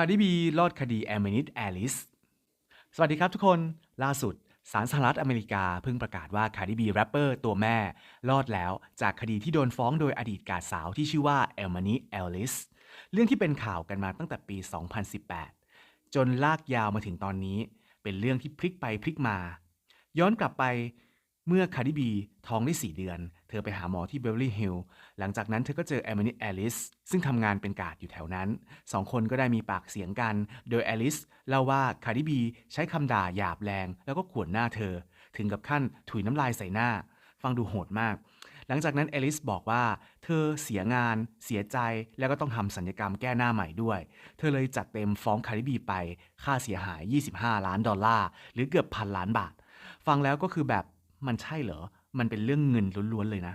าร์ดิบีรอดคดีแอม i นิ t แอลิสสวัสดีครับทุกคนล่าสุดศาลสหรัฐอเมริกาเพิ่งประกาศว่าคาร์ดิบีแรปเปอร์ตัวแม่ รอดแล้วจากคดีที่โดนฟ้องโดยอดีตกาดสาวที่ชื่อว่าเอลมานิแอลิสเรื่องที่เป็นข่าวกันมาตั้งแต่ปี 2018 จนลากยาวมาถึงตอนนี้ เป็นเรื่องที่พลิกไปพลิกมา ย้อนกลับไปเมื่อคาร์ดิบีท้องได้ 4 เดือน เธอไปหาหมอที่เบเวอร์ลี่ฮิลล์หลังจากนั้นเธอก็เจอแอม i นิ t แอลิสซึ่งทำงานเป็นกาดอยู่แถวนั้นสองคนก็ได้มีปากเสียงกัน โดยแอลิสเล่าว่าคาร์ดิบีใช้คำด่าหยาบแรง แล้วก็ข่วนหน้าเธอ ถึงกับขั้นถุยน้ำลายใส่หน้า ฟังดูโหดมาก หลังจากนั้นเอลิสบอกว่า เธอเสียงาน เสียใจแล้วก็ต้องทำสัญญกรรมแก้หน้าใหม่ด้วย เธอเลยจัดเต็มฟ้องคาริบีไปค่าเสียหาย 25 ล้านดอลลาร์หรือเกือบพันล้านบาท ฟังแล้วก็คือแบบมันใช่เหรอ มันเป็นเรื่องเงินล้วนๆเลยนะ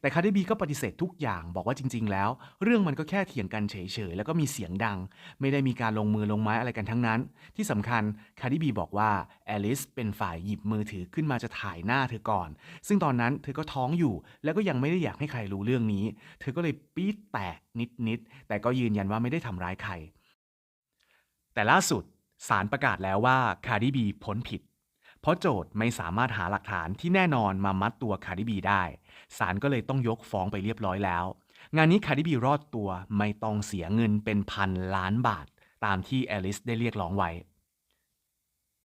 แต่คาร์ดิบีก็ปฏิเสธทุกอย่างบอกว่าจริง ๆ แล้ว เรื่องมันก็แค่เถียงกันเฉยๆ แล้วก็มีเสียงดัง ไม่ได้มีการลงมือลงไม้อะไรกันทั้งนั้น ที่สำคัญคาร์ดิบีบอกว่าแอลิสเป็นฝ่ายหยิบมือถือขึ้นมาจะถ่ายหน้าเธอก่อน ซึ่งตอนนั้นเธอก็ท้องอยู่ แล้วก็ยังไม่ได้อยากให้ใครรู้เรื่องนี้ เธอก็เลยปี๊ดแตกนิดๆแต่ก็ยืนยันว่าไม่ได้ทำร้ายใคร แต่ล่าสุดศาลประกาศแล้วว่าคาร์ดิบีพ้นผิด เพราะโจทย์ไม่สามารถหาหลักฐานที่แน่นอนมามัดตัวคาร์ดิบีได้ ศาลก็เลยต้องยกฟ้องไปเรียบร้อยแล้ว งานนี้คาร์ดิบีรอดตัวไม่ต้องเสียเงินเป็นพันล้านบาท ตามที่แอลิสได้เรียกร้องไว้